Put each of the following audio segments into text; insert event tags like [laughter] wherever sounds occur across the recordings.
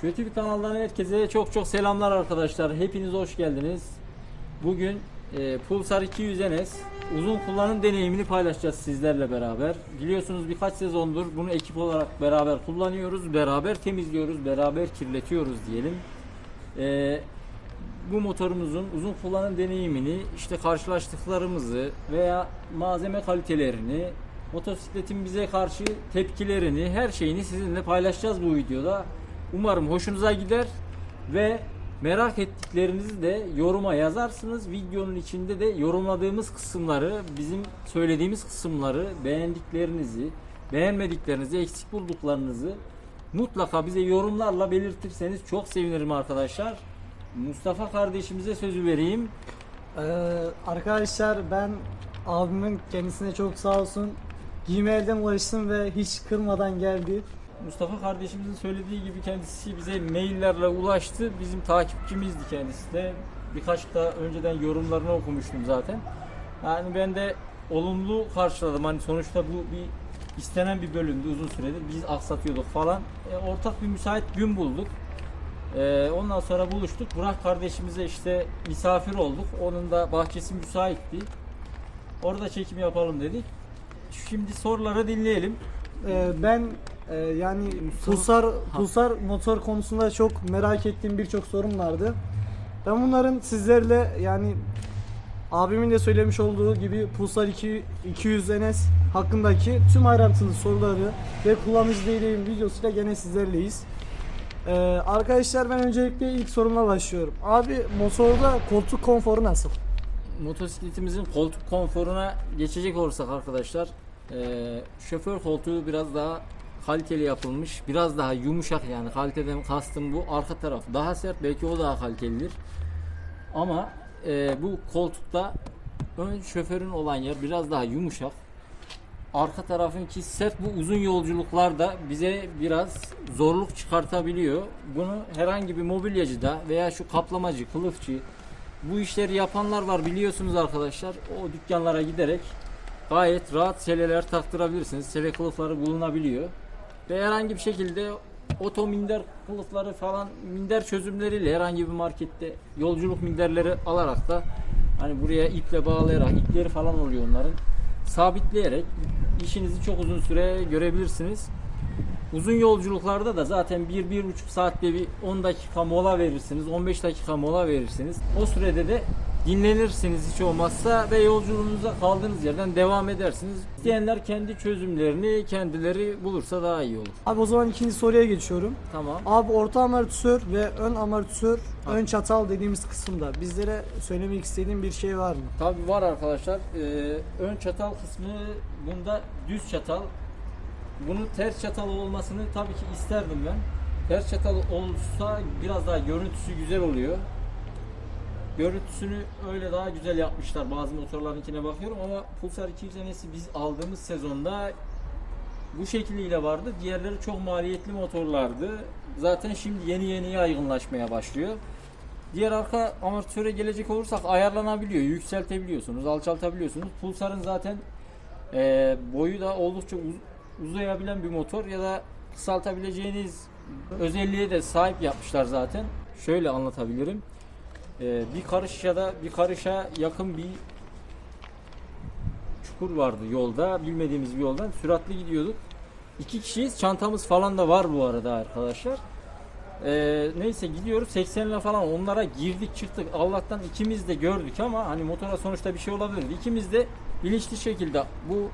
Kötü kanaldan herkese çok çok selamlar arkadaşlar. Hepiniz hoş geldiniz. Bugün e, Pulsar 200 NS uzun kullanım deneyimini paylaşacağız sizlerle beraber. Biliyorsunuz birkaç sezondur bunu ekip olarak beraber kullanıyoruz, beraber temizliyoruz, beraber kirletiyoruz diyelim. E, bu motorumuzun uzun kullanım deneyimini, işte karşılaştıklarımızı veya malzeme kalitelerini, motosikletin bize karşı tepkilerini, her şeyini sizinle paylaşacağız bu videoda. Umarım hoşunuza gider ve merak ettiklerinizi de yoruma yazarsınız. Videonun içinde de yorumladığımız kısımları, bizim söylediğimiz kısımları, beğendiklerinizi, beğenmediklerinizi, eksik bulduklarınızı mutlaka bize yorumlarla belirtirseniz çok sevinirim arkadaşlar. Mustafa kardeşimize sözü vereyim. Ee, arkadaşlar ben abimin kendisine çok sağ olsun Gmail'den ulaştım ve hiç kırmadan geldi. Mustafa kardeşimizin söylediği gibi kendisi bize maillerle ulaştı. Bizim takipçimizdi kendisi de. Birkaç da önceden yorumlarını okumuştum zaten. Yani ben de olumlu karşıladım. Hani sonuçta bu bir istenen bir bölümdü uzun süredir. Biz aksatıyorduk falan. E, ortak bir müsait gün bulduk. E, ondan sonra buluştuk. Burak kardeşimize işte misafir olduk. Onun da bahçesi müsaitti. Orada çekim yapalım dedik. Şimdi soruları dinleyelim. Ee, ben e, yani pulsar pulsar motor konusunda çok merak ettiğim birçok sorun vardı. Ben bunların sizlerle yani abimin de söylemiş olduğu gibi Pulsar 2 200 NS hakkındaki tüm ayrıntılı soruları ve kullanıcı deneyim videosuyla gene sizlerleyiz. Ee, arkadaşlar ben öncelikle ilk sorumla başlıyorum. Abi motorda koltuk konforu nasıl? motosikletimizin koltuk konforuna geçecek olursak arkadaşlar eee, şoför koltuğu biraz daha kaliteli yapılmış biraz daha yumuşak yani kaliteden kastım bu arka taraf daha sert belki o daha kalitelidir ama eee, bu koltukta ön şoförün olan yer biraz daha yumuşak arka tarafınki sert bu uzun yolculuklarda bize biraz zorluk çıkartabiliyor. Bunu herhangi bir mobilyacıda veya şu kaplamacı, kılıfçı bu işleri yapanlar var biliyorsunuz arkadaşlar. O dükkanlara giderek gayet rahat seleler taktırabilirsiniz. Sele kılıfları bulunabiliyor. Ve herhangi bir şekilde oto minder kılıfları falan minder çözümleriyle herhangi bir markette yolculuk minderleri alarak da hani buraya iple bağlayarak ipleri falan oluyor onların sabitleyerek işinizi çok uzun süre görebilirsiniz. Uzun yolculuklarda da zaten 1-1,5 saatte bir 10 dakika mola verirsiniz, 15 dakika mola verirsiniz. O sürede de dinlenirsiniz hiç olmazsa ve yolculuğunuza kaldığınız yerden devam edersiniz. İsteyenler kendi çözümlerini kendileri bulursa daha iyi olur. Abi o zaman ikinci soruya geçiyorum. Tamam. Abi orta amortisör ve ön amortisör, ön çatal dediğimiz kısımda bizlere söylemek istediğim bir şey var mı? Tabii var arkadaşlar. Ee, ön çatal kısmı bunda düz çatal. Bunun ters çatal olmasını tabii ki isterdim ben. Ters çatal olsa biraz daha görüntüsü güzel oluyor. Görüntüsünü öyle daha güzel yapmışlar. Bazı motorlarınkine bakıyorum ama Pulsar 200 NS'i biz aldığımız sezonda bu şekliyle vardı. Diğerleri çok maliyetli motorlardı. Zaten şimdi yeni yeni yaygınlaşmaya başlıyor. Diğer arka amortisöre gelecek olursak ayarlanabiliyor. Yükseltebiliyorsunuz, alçaltabiliyorsunuz. Pulsar'ın zaten e, boyu da oldukça uz- uzayabilen bir motor ya da kısaltabileceğiniz özelliğe de sahip yapmışlar zaten. Şöyle anlatabilirim. E, bir karış ya da bir karışa yakın bir çukur vardı yolda. Bilmediğimiz bir yoldan süratli gidiyorduk. İki kişiyiz. Çantamız falan da var bu arada arkadaşlar. Ee, neyse gidiyoruz 80 ile falan onlara girdik çıktık. Allah'tan ikimiz de gördük ama hani motora sonuçta bir şey olabilirdi. İkimiz de bilinçli şekilde bu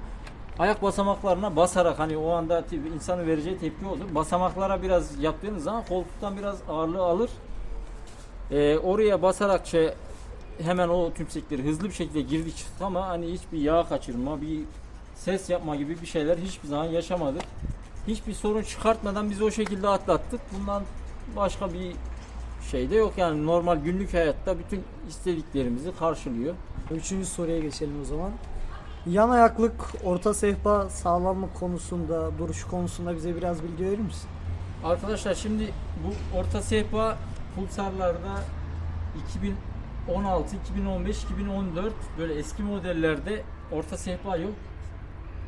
ayak basamaklarına basarak hani o anda insanın vereceği tepki olur. Basamaklara biraz yaptığınız zaman koltuktan biraz ağırlığı alır. Ee, oraya basarak şey hemen o tümsekleri hızlı bir şekilde girdik çıktık ama hani hiçbir yağ kaçırma, bir ses yapma gibi bir şeyler hiçbir zaman yaşamadık. Hiçbir sorun çıkartmadan biz o şekilde atlattık. Bundan başka bir şey de yok yani normal günlük hayatta bütün istediklerimizi karşılıyor. Üçüncü soruya geçelim o zaman. Yan ayaklık, orta sehpa sağlamlık konusunda, duruş konusunda bize biraz bilgi verir misin? Arkadaşlar şimdi bu orta sehpa pulsarlarda 2016, 2015, 2014 böyle eski modellerde orta sehpa yok.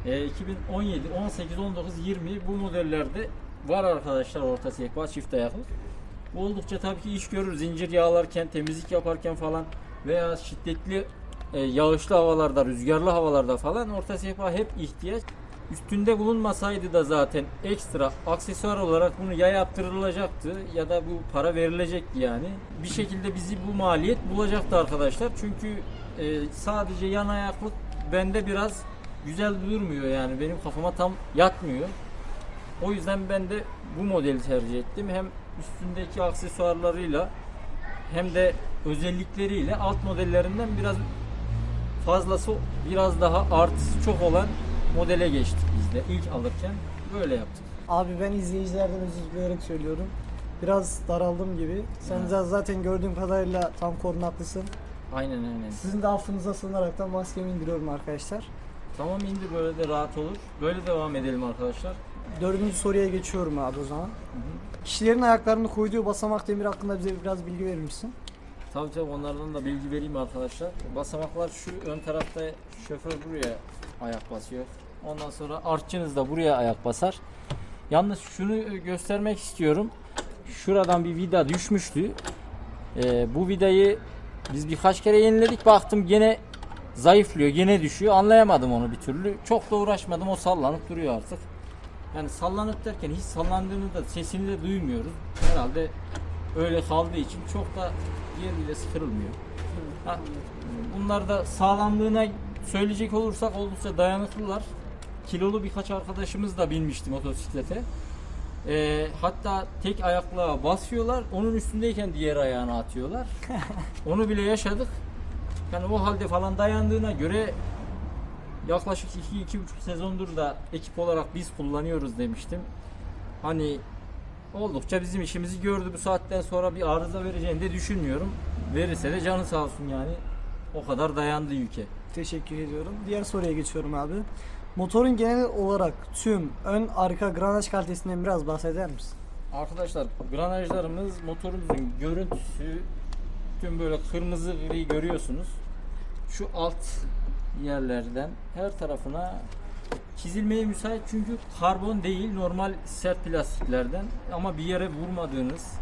Ee, 2017, 18, 19, 20 bu modellerde var arkadaşlar orta sehpa çift ayaklı. Oldukça tabii ki iş görür zincir yağlarken, temizlik yaparken falan veya şiddetli e, yağışlı havalarda, rüzgarlı havalarda falan orta sehpa hep ihtiyaç. Üstünde bulunmasaydı da zaten ekstra aksesuar olarak bunu ya yaptırılacaktı ya da bu para verilecekti yani. Bir şekilde bizi bu maliyet bulacaktı arkadaşlar. Çünkü e, sadece yan ayaklık bende biraz güzel durmuyor yani benim kafama tam yatmıyor. O yüzden ben de bu modeli tercih ettim. Hem üstündeki aksesuarlarıyla hem de özellikleriyle alt modellerinden biraz fazlası biraz daha artısı çok olan modele geçtik biz de ilk alırken böyle yaptık. Abi ben izleyicilerden özür dileyerek söylüyorum. Biraz daraldım gibi. Sen Evet. zaten gördüğüm kadarıyla tam korunaklısın. Aynen aynen. Sizin de affınıza sığınaraktan maskemi indiriyorum arkadaşlar. Tamam indi böyle de rahat olur. Böyle devam edelim arkadaşlar. Dördüncü soruya geçiyorum abi o zaman. Kişilerin ayaklarını koyduğu basamak demir hakkında bize biraz bilgi verir misin? Tabii tabii onlardan da bilgi vereyim arkadaşlar. Basamaklar şu ön tarafta şoför buraya ayak basıyor. Ondan sonra artçınız da buraya ayak basar. Yalnız şunu göstermek istiyorum. Şuradan bir vida düşmüştü. Ee, bu vidayı biz birkaç kere yeniledik. Baktım gene zayıflıyor, gene düşüyor. Anlayamadım onu bir türlü. Çok da uğraşmadım. O sallanıp duruyor artık. Yani sallanıp derken hiç sallandığını da sesini de duymuyoruz. Herhalde öyle kaldığı için çok da yer bile sıkırılmıyor. Ha, bunlar da sağlamlığına söyleyecek olursak oldukça dayanıklılar. Kilolu birkaç arkadaşımız da binmişti motosiklete. Ee, hatta tek ayakla basıyorlar, onun üstündeyken diğer ayağını atıyorlar. [laughs] Onu bile yaşadık. Yani o halde falan dayandığına göre yaklaşık 2-2,5 sezondur da ekip olarak biz kullanıyoruz demiştim. Hani oldukça bizim işimizi gördü. Bu saatten sonra bir arıza vereceğini de düşünmüyorum. Verirse de canı sağ olsun yani. O kadar dayandı yüke. Teşekkür ediyorum. Diğer soruya geçiyorum abi. Motorun genel olarak tüm ön arka granaj kalitesinden biraz bahseder misin? Arkadaşlar granajlarımız motorumuzun görüntüsü tüm böyle kırmızı gri görüyorsunuz. Şu alt yerlerden her tarafına çizilmeye müsait çünkü karbon değil normal sert plastiklerden ama bir yere vurmadığınız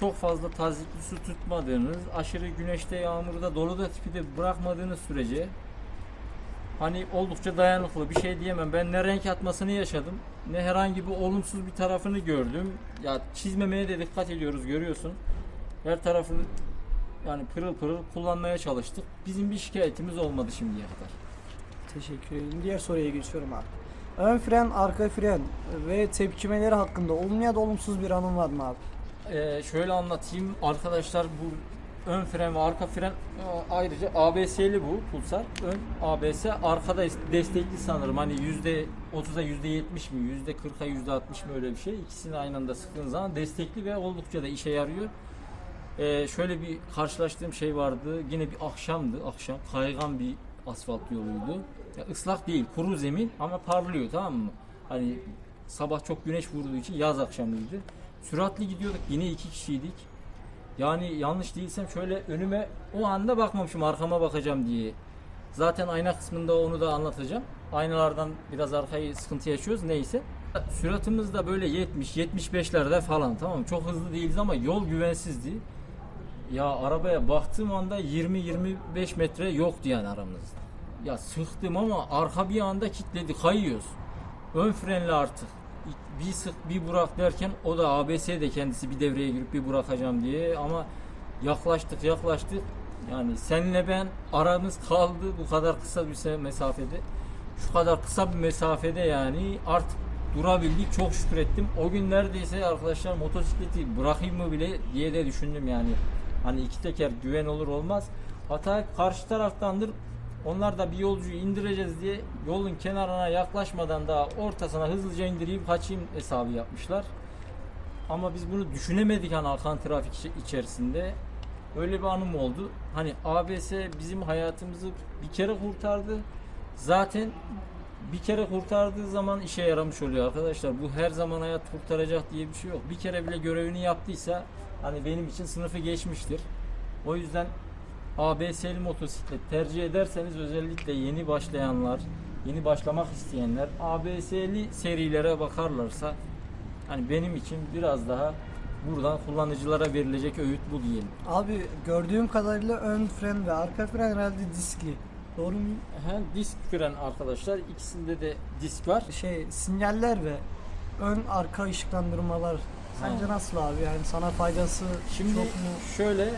çok fazla tazikli su tutmadığınız aşırı güneşte yağmurda doluda tipi de bırakmadığınız sürece hani oldukça dayanıklı bir şey diyemem. Ben ne renk atmasını yaşadım ne herhangi bir olumsuz bir tarafını gördüm. Ya çizmemeye de dikkat ediyoruz görüyorsun. Her tarafı yani pırıl pırıl kullanmaya çalıştık. Bizim bir şikayetimiz olmadı şimdiye kadar. Teşekkür ederim. Diğer soruya geçiyorum abi. Ön fren, arka fren ve tepkimeleri hakkında olumlu ya da olumsuz bir anın var mı abi? Ee, şöyle anlatayım arkadaşlar bu ön fren ve arka fren e, ayrıca ABS'li bu Pulsar. Ön ABS arkada destekli sanırım. Hani %30'a %70 mi, %40'a %60 mı öyle bir şey. İkisini aynı anda sıktığın zaman destekli ve oldukça da işe yarıyor. Ee, şöyle bir karşılaştığım şey vardı. Yine bir akşamdı. Akşam kaygan bir asfalt yoluydu. Ya ıslak değil, kuru zemin ama parlıyor tamam mı? Hani sabah çok güneş vurduğu için yaz akşamıydı. Süratli gidiyorduk. Yine iki kişiydik. Yani yanlış değilsem şöyle önüme o anda bakmamışım arkama bakacağım diye. Zaten ayna kısmında onu da anlatacağım. Aynalardan biraz arkayı sıkıntı yaşıyoruz neyse. Süratimiz de böyle 70 75'lerde falan tamam? Çok hızlı değiliz ama yol güvensizdi. Ya arabaya baktığım anda 20-25 metre yoktu yani aramızda. Ya sıktım ama arka bir anda kilitledi kayıyoruz. Ön frenle artık. Bir sık bir bırak derken o da ABS de kendisi bir devreye girip bir bırakacağım diye ama yaklaştık yaklaştık. Yani senle ben aramız kaldı bu kadar kısa bir mesafede. Şu kadar kısa bir mesafede yani artık durabildik çok şükür ettim. O gün neredeyse arkadaşlar motosikleti bırakayım mı bile diye de düşündüm yani. Hani iki teker güven olur olmaz. Hatta karşı taraftandır. Onlar da bir yolcuyu indireceğiz diye yolun kenarına yaklaşmadan daha ortasına hızlıca indireyim kaçayım hesabı yapmışlar. Ama biz bunu düşünemedik hani akan trafik içerisinde. Öyle bir anım oldu. Hani ABS bizim hayatımızı bir kere kurtardı. Zaten bir kere kurtardığı zaman işe yaramış oluyor arkadaşlar. Bu her zaman hayat kurtaracak diye bir şey yok. Bir kere bile görevini yaptıysa hani benim için sınıfı geçmiştir. O yüzden ABS'li motosiklet tercih ederseniz özellikle yeni başlayanlar, yeni başlamak isteyenler ABS'li serilere bakarlarsa Hani benim için biraz daha buradan kullanıcılara verilecek öğüt bu diyelim. Abi gördüğüm kadarıyla ön fren ve arka fren herhalde diskli. Doğru mu? Hem disk fren arkadaşlar ikisinde de disk var. Şey sinyaller ve ön arka ışıklandırmalar sence Ha. nasıl abi yani sana faydası Şimdi çok mu? şöyle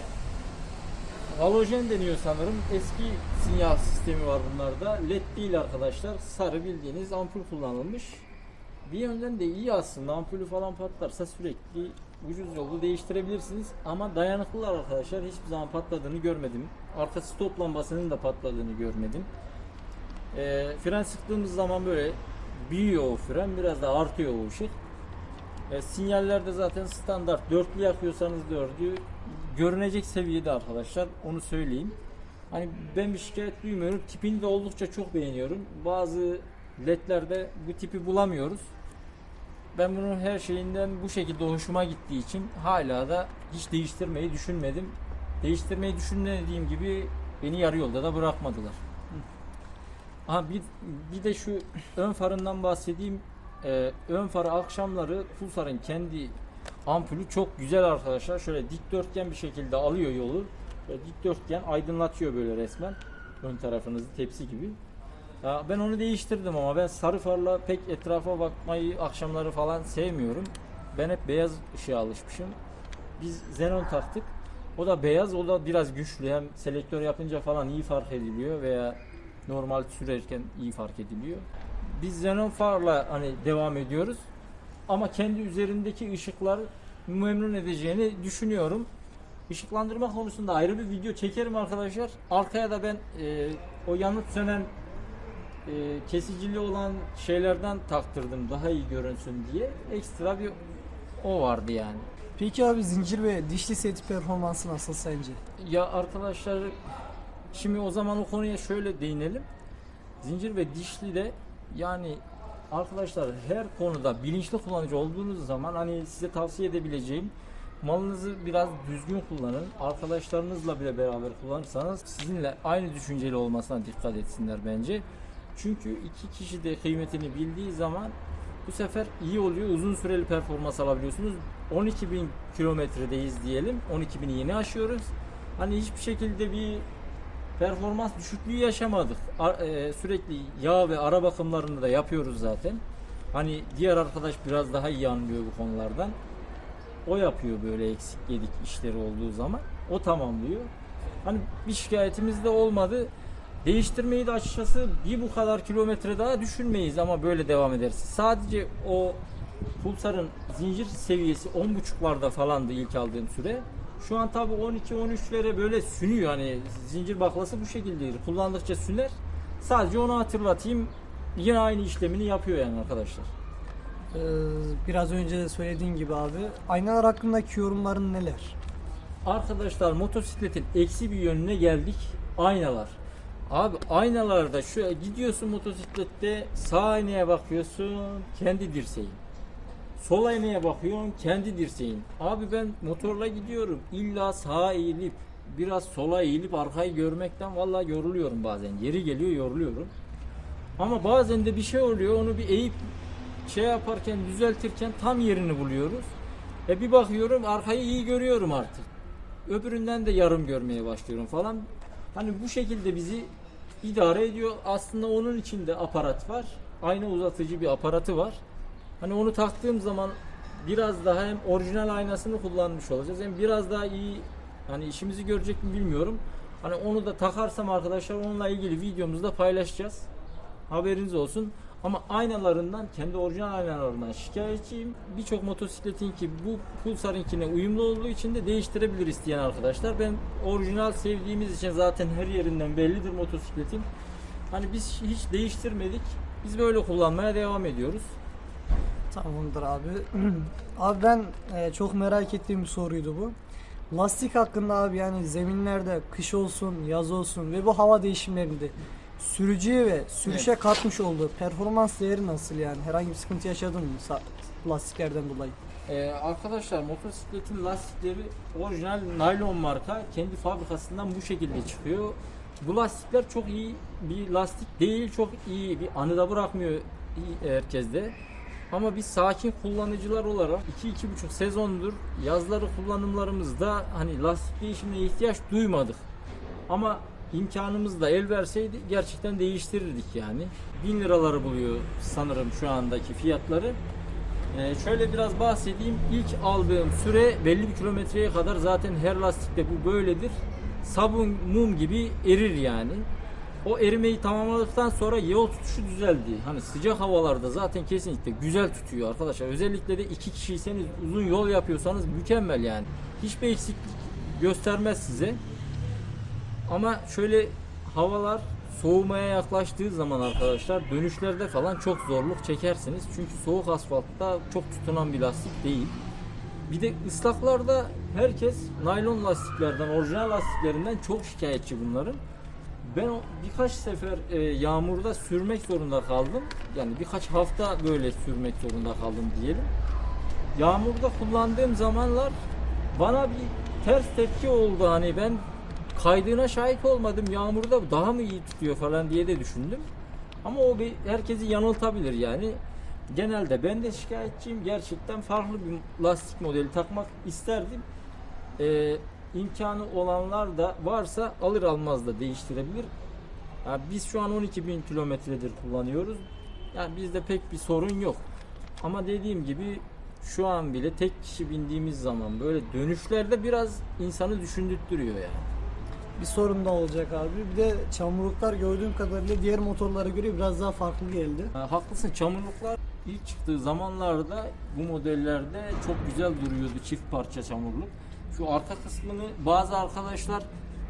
halojen deniyor sanırım. Eski sinyal sistemi var bunlarda. LED değil arkadaşlar. Sarı bildiğiniz ampul kullanılmış. Bir yönden de iyi aslında. Ampulü falan patlarsa sürekli ucuz yolu değiştirebilirsiniz. Ama dayanıklılar arkadaşlar. Hiçbir zaman patladığını görmedim. Arka stop lambasının da patladığını görmedim. Ee, fren sıktığımız zaman böyle büyüyor o fren. Biraz da artıyor o ışık. E, sinyallerde zaten standart. Dörtlü yakıyorsanız dördü görünecek seviyede arkadaşlar. Onu söyleyeyim. Hani ben bir şikayet duymuyorum. Tipini de oldukça çok beğeniyorum. Bazı ledlerde bu tipi bulamıyoruz. Ben bunun her şeyinden bu şekilde hoşuma gittiği için hala da hiç değiştirmeyi düşünmedim. Değiştirmeyi düşünmediğim gibi beni yarı yolda da bırakmadılar. Aha bir, bir de şu ön farından bahsedeyim. Ee, ön farı akşamları Pulsar'ın kendi ampulü çok güzel arkadaşlar. Şöyle dikdörtgen bir şekilde alıyor yolu. Böyle dikdörtgen aydınlatıyor böyle resmen. Ön tarafınızı tepsi gibi. Ya ben onu değiştirdim ama ben sarı farla pek etrafa bakmayı akşamları falan sevmiyorum. Ben hep beyaz ışığa alışmışım. Biz xenon taktık. O da beyaz, o da biraz güçlü. Hem selektör yapınca falan iyi fark ediliyor veya normal sürerken iyi fark ediliyor. Biz xenon farla hani devam ediyoruz. Ama kendi üzerindeki ışıklar memnun edeceğini düşünüyorum. Işıklandırma konusunda ayrı bir video çekerim arkadaşlar. Arkaya da ben e, o yanıt sönen e, kesicili olan şeylerden taktırdım daha iyi görünsün diye. Ekstra bir o vardı yani. Peki abi zincir ve dişli seti performansı nasıl sence? Ya arkadaşlar şimdi o zaman o konuya şöyle değinelim. Zincir ve dişli de yani arkadaşlar her konuda bilinçli kullanıcı olduğunuz zaman hani size tavsiye edebileceğim malınızı biraz düzgün kullanın. Arkadaşlarınızla bile beraber kullanırsanız sizinle aynı düşünceli olmasına dikkat etsinler bence. Çünkü iki kişi de kıymetini bildiği zaman bu sefer iyi oluyor. Uzun süreli performans alabiliyorsunuz. 12.000 kilometredeyiz diyelim. 12.000'i yeni aşıyoruz. Hani hiçbir şekilde bir performans düşüklüğü yaşamadık. Ar- e, sürekli yağ ve ara bakımlarını da yapıyoruz zaten. Hani diğer arkadaş biraz daha iyi anlıyor bu konulardan. O yapıyor böyle eksik yedik işleri olduğu zaman. O tamamlıyor. Hani bir şikayetimiz de olmadı. Değiştirmeyi de açıkçası bir bu kadar kilometre daha düşünmeyiz ama böyle devam ederse. Sadece o Pulsar'ın zincir seviyesi 10.5'larda falandı ilk aldığım süre. Şu an tabi 12-13'lere böyle sünüyor hani zincir baklası bu şekildedir. Kullandıkça süner. Sadece onu hatırlatayım. Yine aynı işlemini yapıyor yani arkadaşlar. Ee, biraz önce de söylediğin gibi abi aynalar hakkındaki yorumların neler? Arkadaşlar motosikletin eksi bir yönüne geldik. Aynalar. Abi aynalarda şu gidiyorsun motosiklette sağ aynaya bakıyorsun kendi dirseğin. Sol aynaya bakıyorsun kendi dirseğin. Abi ben motorla gidiyorum. İlla sağa eğilip biraz sola eğilip arkayı görmekten vallahi yoruluyorum bazen. Yeri geliyor yoruluyorum. Ama bazen de bir şey oluyor onu bir eğip şey yaparken düzeltirken tam yerini buluyoruz. E bir bakıyorum arkayı iyi görüyorum artık. Öbüründen de yarım görmeye başlıyorum falan. Hani bu şekilde bizi idare ediyor. Aslında onun içinde aparat var. Ayna uzatıcı bir aparatı var. Hani onu taktığım zaman biraz daha hem orijinal aynasını kullanmış olacağız hem biraz daha iyi hani işimizi görecek mi bilmiyorum. Hani onu da takarsam arkadaşlar onunla ilgili videomuzda paylaşacağız. Haberiniz olsun. Ama aynalarından, kendi orijinal aynalarından şikayetçiyim. Birçok motosikletin ki bu Pulsar'ınkine uyumlu olduğu için de değiştirebilir isteyen arkadaşlar. Ben orijinal sevdiğimiz için zaten her yerinden bellidir motosikletin. Hani biz hiç değiştirmedik. Biz böyle kullanmaya devam ediyoruz. Tamamdır abi. [clears throat] abi ben e, çok merak ettiğim bir soruydu bu. Lastik hakkında abi yani zeminlerde kış olsun, yaz olsun ve bu hava değişimlerinde sürücüye ve sürüşe katmış olduğu performans değeri nasıl yani? Herhangi bir sıkıntı yaşadın mı lastiklerden dolayı? Ee, arkadaşlar motosikletin lastikleri orijinal naylon marka kendi fabrikasından bu şekilde çıkıyor. Bu lastikler çok iyi bir lastik değil, çok iyi bir anıda bırakmıyor herkeste. Ama biz sakin kullanıcılar olarak 2-2,5 sezondur yazları kullanımlarımızda hani lastik değişimine ihtiyaç duymadık. Ama imkanımız da el verseydi gerçekten değiştirirdik yani. 1000 liraları buluyor sanırım şu andaki fiyatları. Ee, şöyle biraz bahsedeyim. İlk aldığım süre belli bir kilometreye kadar zaten her lastikte bu böyledir. Sabun mum gibi erir yani. O erimeyi tamamladıktan sonra yol tutuşu düzeldi. Hani sıcak havalarda zaten kesinlikle güzel tutuyor arkadaşlar. Özellikle de iki kişiyseniz uzun yol yapıyorsanız mükemmel yani. Hiçbir eksiklik göstermez size. Ama şöyle havalar soğumaya yaklaştığı zaman arkadaşlar dönüşlerde falan çok zorluk çekersiniz. Çünkü soğuk asfaltta çok tutunan bir lastik değil. Bir de ıslaklarda herkes naylon lastiklerden, orijinal lastiklerinden çok şikayetçi bunların. Ben birkaç sefer e, yağmurda sürmek zorunda kaldım. Yani birkaç hafta böyle sürmek zorunda kaldım diyelim. Yağmurda kullandığım zamanlar bana bir ters tepki oldu. Hani ben kaydığına şahit olmadım. Yağmurda daha mı iyi tutuyor falan diye de düşündüm. Ama o bir herkesi yanıltabilir yani. Genelde ben de şikayetçiyim. Gerçekten farklı bir lastik modeli takmak isterdim. Ee, imkanı olanlar da varsa alır almaz da değiştirebilir. Yani biz şu an 12.000 kilometredir kullanıyoruz. Yani bizde pek bir sorun yok. Ama dediğim gibi şu an bile tek kişi bindiğimiz zaman böyle dönüşlerde biraz insanı düşündürtüyor yani. Bir sorun da olacak abi. Bir de çamurluklar gördüğüm kadarıyla diğer motorlara göre biraz daha farklı geldi. Ha, haklısın çamurluklar ilk çıktığı zamanlarda bu modellerde çok güzel duruyordu çift parça çamurluk. Şu arka kısmını bazı arkadaşlar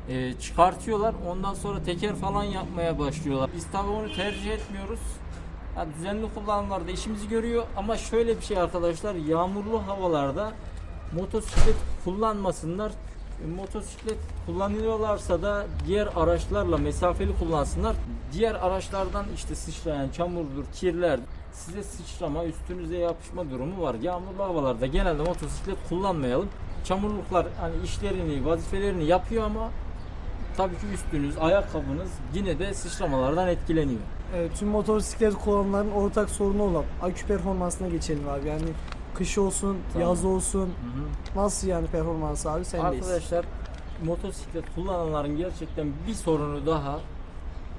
e, çıkartıyorlar ondan sonra teker falan yapmaya başlıyorlar. Biz tabii onu tercih etmiyoruz. Ha, düzenli kullanımlarda işimizi görüyor ama şöyle bir şey arkadaşlar yağmurlu havalarda motosiklet kullanmasınlar. E, Motosiklet kullanıyorlarsa da diğer araçlarla mesafeli kullansınlar. Diğer araçlardan işte sıçrayan çamurdur, kirler size sıçrama, üstünüze yapışma durumu var. Yağmurlu havalarda genelde motosiklet kullanmayalım. Çamurluklar hani işlerini, vazifelerini yapıyor ama tabii ki üstünüz, ayakkabınız yine de sıçramalardan etkileniyor. Evet, tüm motosiklet kullananların ortak sorunu olan akü performansına geçelim abi. Yani kış olsun, Tamam. yaz olsun. Hı hı. Nasıl yani performans abi sendeyiz. Arkadaşlar motosiklet kullananların gerçekten bir sorunu daha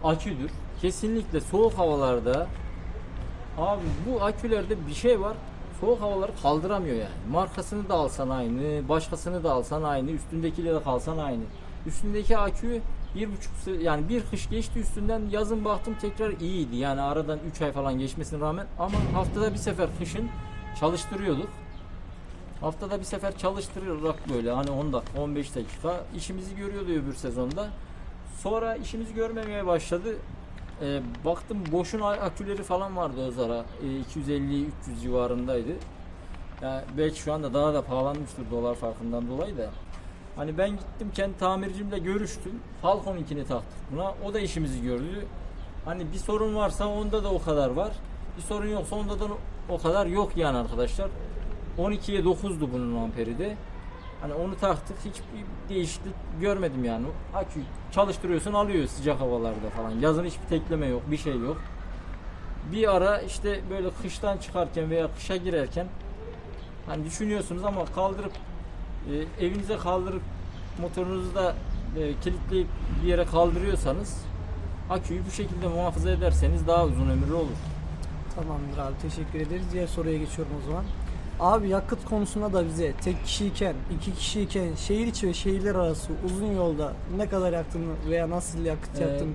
aküdür. Kesinlikle soğuk havalarda abi bu akülerde bir şey var. Soğuk havaları kaldıramıyor yani. Markasını da alsan aynı, başkasını da alsan aynı, üstündekiyle de kalsan aynı. Üstündeki akü bir buçuk yani bir kış geçti üstünden yazın baktım tekrar iyiydi. Yani aradan 3 ay falan geçmesine rağmen ama haftada bir sefer kışın çalıştırıyorduk. Haftada bir sefer çalıştırarak böyle hani 10 dakika 15 dakika işimizi görüyordu öbür sezonda. Sonra işimizi görmemeye başladı. Ee, baktım boşun aküleri falan vardı o zara. Ee, 250-300 civarındaydı. Yani belki şu anda daha da pahalanmıştır dolar farkından dolayı da. Hani ben gittim kendi tamircimle görüştüm. Falcon'inkini taktık buna. O da işimizi gördü. Hani bir sorun varsa onda da o kadar var. Bir sorun yoksa onda da o kadar yok yani arkadaşlar. 12'ye 9'du bunun amperi de. Hani onu taktık hiçbir değişiklik görmedim yani. Akü çalıştırıyorsun alıyor sıcak havalarda falan. Yazın hiçbir tekleme yok, bir şey yok. Bir ara işte böyle kıştan çıkarken veya kışa girerken hani düşünüyorsunuz ama kaldırıp e, evinize kaldırıp motorunuzu da e, kilitleyip bir yere kaldırıyorsanız aküyü bu şekilde muhafaza ederseniz daha uzun ömürlü olur. Tamamdır abi teşekkür ederiz. Diğer soruya geçiyorum o zaman. Abi yakıt konusunda da bize tek kişiyken, iki kişiyken şehir içi ve şehirler arası uzun yolda ne kadar yaktığını veya nasıl yakıt Ee, yaktığını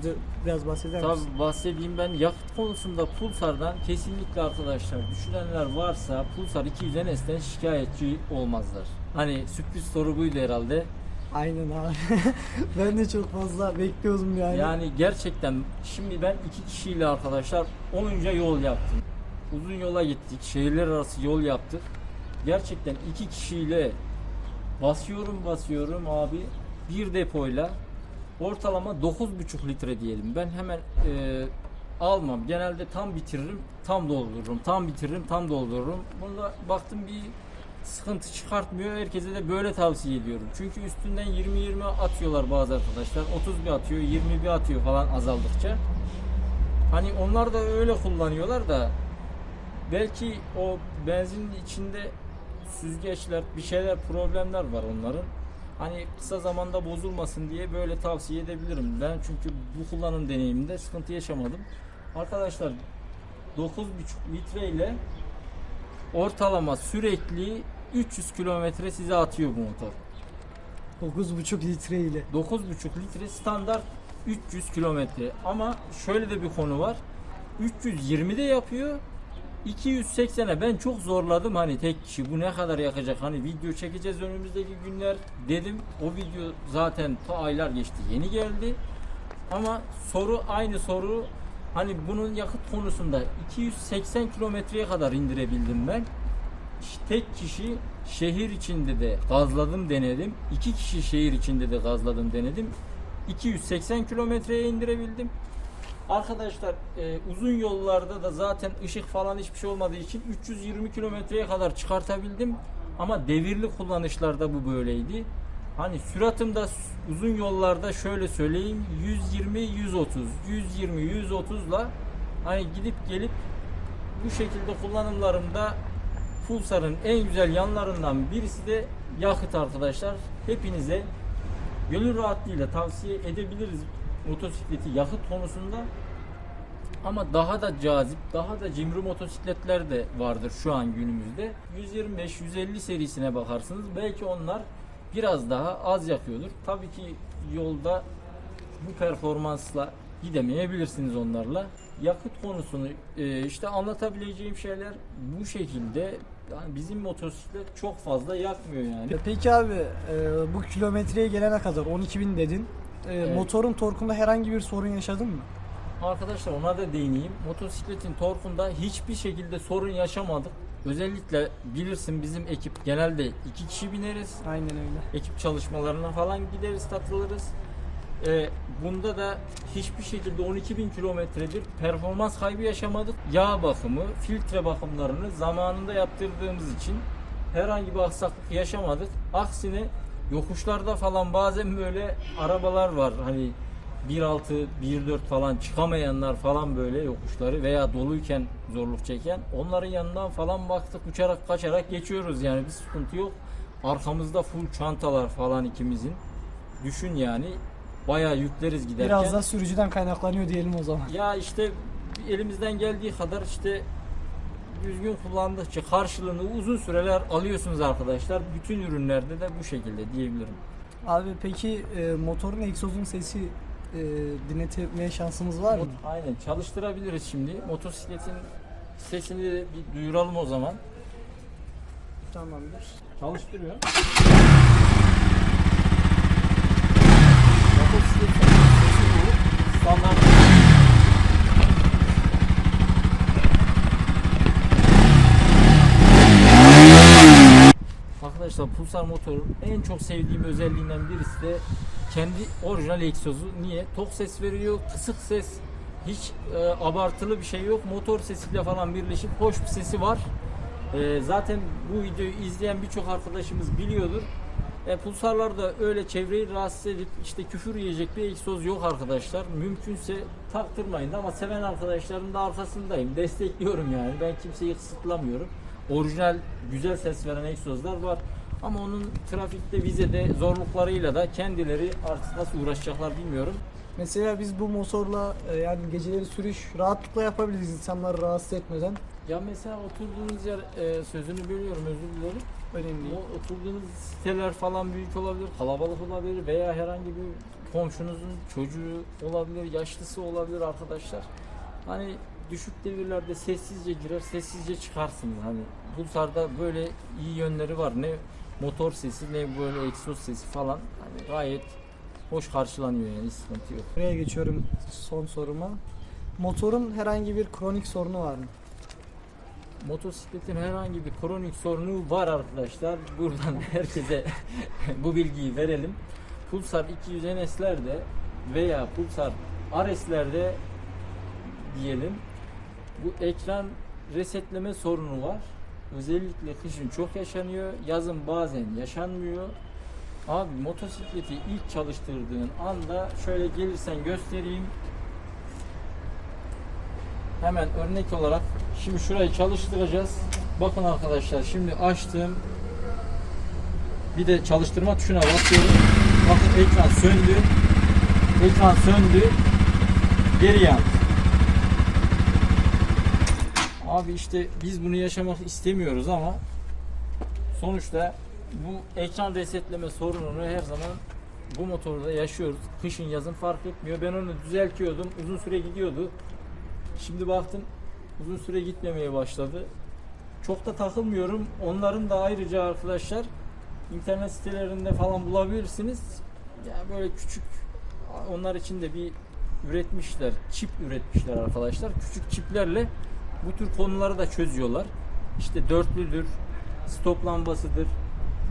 biraz bahseder misin? Tabii bahsedeyim ben yakıt konusunda Pulsar'dan kesinlikle arkadaşlar düşünenler varsa Pulsar 200 NS'den şikayetçi olmazlar. Hani sürpriz soru buydu herhalde. Aynen abi. [laughs] ben de çok fazla bekliyordum yani. Yani gerçekten şimdi ben iki kişiyle arkadaşlar 10. yol yaptım. Uzun yola gittik. Şehirler arası yol yaptık. Gerçekten iki kişiyle basıyorum basıyorum abi bir depoyla ortalama 9,5 litre diyelim. Ben hemen e, almam. Genelde tam bitiririm, tam doldururum. Tam bitiririm, tam doldururum. Bunda baktım bir sıkıntı çıkartmıyor. Herkese de böyle tavsiye ediyorum. Çünkü üstünden 20-20 atıyorlar bazı arkadaşlar. 30 bir atıyor, 20 bir atıyor falan azaldıkça. Hani onlar da öyle kullanıyorlar da belki o benzinin içinde süzgeçler bir şeyler problemler var onların. Hani kısa zamanda bozulmasın diye böyle tavsiye edebilirim. Ben çünkü bu kullanım deneyiminde sıkıntı yaşamadım. Arkadaşlar 9,5 litre ile ortalama sürekli 300 kilometre size atıyor bu motor. 9,5 litre ile. 9,5 litre standart 300 kilometre. Ama şöyle de bir konu var. 320'de yapıyor. 280'e ben çok zorladım hani tek kişi bu ne kadar yakacak hani video çekeceğiz önümüzdeki günler dedim o video zaten ta aylar geçti yeni geldi ama soru aynı soru hani bunun yakıt konusunda 280 kilometreye kadar indirebildim ben tek kişi şehir içinde de gazladım denedim. iki kişi şehir içinde de gazladım denedim. 280 kilometreye indirebildim. Arkadaşlar e, uzun yollarda da zaten ışık falan hiçbir şey olmadığı için 320 kilometreye kadar çıkartabildim. Ama devirli kullanışlarda bu böyleydi. Hani süratımda uzun yollarda şöyle söyleyeyim 120 130 120 130'la hani gidip gelip bu şekilde kullanımlarımda Pulsar'ın en güzel yanlarından birisi de yakıt arkadaşlar. Hepinize gönül rahatlığıyla tavsiye edebiliriz motosikleti yakıt konusunda. Ama daha da cazip, daha da cimri motosikletler de vardır şu an günümüzde. 125-150 serisine bakarsınız. Belki onlar biraz daha az yakıyordur. Tabii ki yolda bu performansla gidemeyebilirsiniz onlarla. Yakıt konusunu e, işte anlatabileceğim şeyler bu şekilde. Yani bizim motosiklet çok fazla yakmıyor yani. E Peki abi e, bu kilometreye gelene kadar 12.000 dedin. E, Evet. Motorun torkunda herhangi bir sorun yaşadın mı? Arkadaşlar ona da değineyim. Motosikletin torkunda hiçbir şekilde sorun yaşamadık. Özellikle bilirsin bizim ekip genelde iki kişi bineriz. Aynen öyle. Ekip çalışmalarına falan gideriz, katılırız. Ee, bunda da hiçbir şekilde 12.000 kilometredir performans kaybı yaşamadık. Yağ bakımı, filtre bakımlarını zamanında yaptırdığımız için herhangi bir aksaklık yaşamadık. Aksine yokuşlarda falan bazen böyle arabalar var hani 1.6, 1.4 falan çıkamayanlar falan böyle yokuşları veya doluyken zorluk çeken onların yanından falan baktık uçarak kaçarak geçiyoruz yani bir sıkıntı yok. Arkamızda full çantalar falan ikimizin. Düşün yani bayağı yükleriz giderken. Biraz da sürücüden kaynaklanıyor diyelim o zaman. Ya işte elimizden geldiği kadar işte düzgün kullandıkça karşılığını uzun süreler alıyorsunuz arkadaşlar. Bütün ürünlerde de bu şekilde diyebilirim. Abi peki e, motorun egzozun sesi e, dinletebilme şansımız var mı? Aynen çalıştırabiliriz şimdi. Motosikletin sesini de bir duyuralım o zaman. Tamamdır. Çalıştırıyor. Motosikletin sesi bu. Standart. Arkadaşlar Pulsar motorun en çok sevdiğim özelliğinden birisi de kendi orijinal egzozu. Niye? Tok ses veriyor, kısık ses. Hiç e, abartılı bir şey yok. Motor sesiyle falan birleşip hoş bir sesi var. E, zaten bu videoyu izleyen birçok arkadaşımız biliyordur. E, pulsarlarda öyle çevreyi rahatsız edip işte küfür yiyecek bir egzoz yok arkadaşlar. Mümkünse taktırmayın ama seven arkadaşlarım da arkasındayım. Destekliyorum yani. Ben kimseyi kısıtlamıyorum. Orijinal güzel ses veren egzozlar var. Ama onun trafikte vizede zorluklarıyla da kendileri artık nasıl uğraşacaklar bilmiyorum. Mesela biz bu motorla e, yani geceleri sürüş rahatlıkla yapabiliriz insanları rahatsız etmeden. Ya mesela oturduğunuz yer e, sözünü bölüyorum özür dilerim. Önemli değil. O oturduğunuz siteler falan büyük olabilir, kalabalık olabilir veya herhangi bir komşunuzun çocuğu olabilir, yaşlısı olabilir arkadaşlar. Hani düşük devirlerde sessizce girer, sessizce çıkarsınız. Hani Pulsar'da böyle iyi yönleri var. Ne motor sesi ne böyle egzoz sesi falan. Hani gayet hoş karşılanıyor yani hiç sıkıntı yok. Buraya geçiyorum son soruma. Motorun herhangi bir kronik sorunu var mı? Motosikletin herhangi bir kronik sorunu var arkadaşlar. Buradan [laughs] herkese bu bilgiyi verelim. Pulsar 200 NS'lerde veya Pulsar RS'lerde diyelim bu ekran resetleme sorunu var. Özellikle kışın çok yaşanıyor. Yazın bazen yaşanmıyor. Abi motosikleti ilk çalıştırdığın anda şöyle gelirsen göstereyim. Hemen örnek olarak Şimdi şurayı çalıştıracağız. Bakın arkadaşlar şimdi açtım. Bir de çalıştırma tuşuna basıyorum. Bakın ekran söndü. Ekran söndü. Geri yandı. Abi işte biz bunu yaşamak istemiyoruz ama sonuçta bu ekran resetleme sorununu her zaman bu motorda yaşıyoruz. Kışın yazın fark etmiyor. Ben onu düzeltiyordum. Uzun süre gidiyordu. Şimdi baktım uzun süre gitmemeye başladı. Çok da takılmıyorum. Onların da ayrıca arkadaşlar internet sitelerinde falan bulabilirsiniz. Yani böyle küçük onlar için de bir üretmişler. Çip üretmişler arkadaşlar. Küçük çiplerle bu tür konuları da çözüyorlar. İşte dörtlüdür, stop lambasıdır.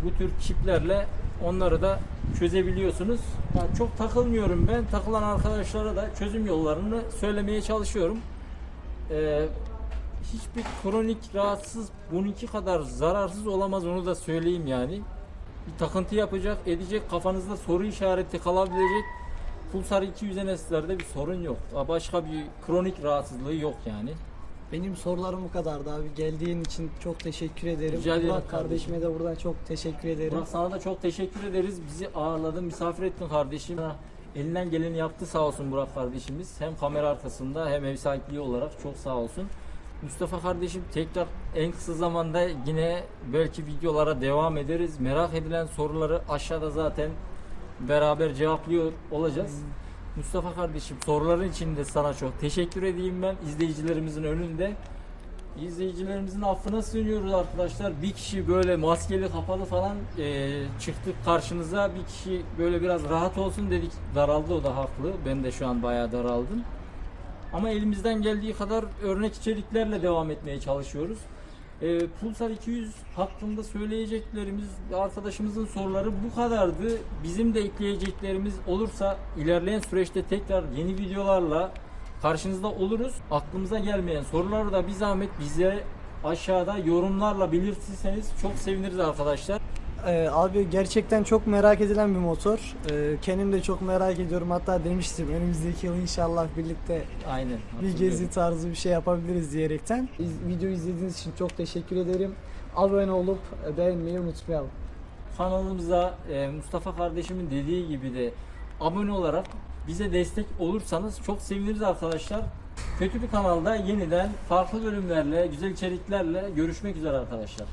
Bu tür çiplerle onları da çözebiliyorsunuz. Yani çok takılmıyorum ben. Takılan arkadaşlara da çözüm yollarını söylemeye çalışıyorum. Ee, hiçbir kronik rahatsız bununki kadar zararsız olamaz onu da söyleyeyim yani. Bir takıntı yapacak, edecek, kafanızda soru işareti kalabilecek. Pulsar 200 NS'lerde bir sorun yok. Başka bir kronik rahatsızlığı yok yani. Benim sorularım bu kadardı abi. Geldiğin için çok teşekkür ederim. Rica ederim Burak kardeşime de buradan çok teşekkür ederim. Burak sana da çok teşekkür ederiz. Bizi ağırladın, misafir ettin kardeşim. Elinden geleni yaptı sağ olsun Burak kardeşimiz. Hem kamera arkasında hem ev sahipliği olarak çok sağ olsun. Mustafa kardeşim tekrar en kısa zamanda yine belki videolara devam ederiz. Merak edilen soruları aşağıda zaten beraber cevaplıyor olacağız. Mustafa kardeşim soruların için de sana çok teşekkür edeyim ben izleyicilerimizin önünde. İzleyicilerimizin affına sığınıyoruz arkadaşlar. Bir kişi böyle maskeli kapalı falan e, çıktık karşınıza. Bir kişi böyle biraz rahat olsun dedik. Daraldı o da haklı. Ben de şu an bayağı daraldım. Ama elimizden geldiği kadar örnek içeriklerle devam etmeye çalışıyoruz. E, Pulsar 200 hakkında söyleyeceklerimiz, arkadaşımızın soruları bu kadardı. Bizim de ekleyeceklerimiz olursa ilerleyen süreçte tekrar yeni videolarla karşınızda oluruz. Aklımıza gelmeyen soruları da bir zahmet bize aşağıda yorumlarla belirtirseniz çok seviniriz arkadaşlar. Ee, abi gerçekten çok merak edilen bir motor. Ee, kendim de çok merak ediyorum. Hatta demiştim önümüzdeki yıl inşallah birlikte Aynen. bir gezi tarzı bir şey yapabiliriz diyerekten. İz- video izlediğiniz için çok teşekkür ederim. Abone olup e, beğenmeyi unutmayalım. kanalımıza e, Mustafa kardeşimin dediği gibi de abone olarak bize destek olursanız çok seviniriz arkadaşlar. Kötü bir kanalda yeniden farklı bölümlerle, güzel içeriklerle görüşmek üzere arkadaşlar.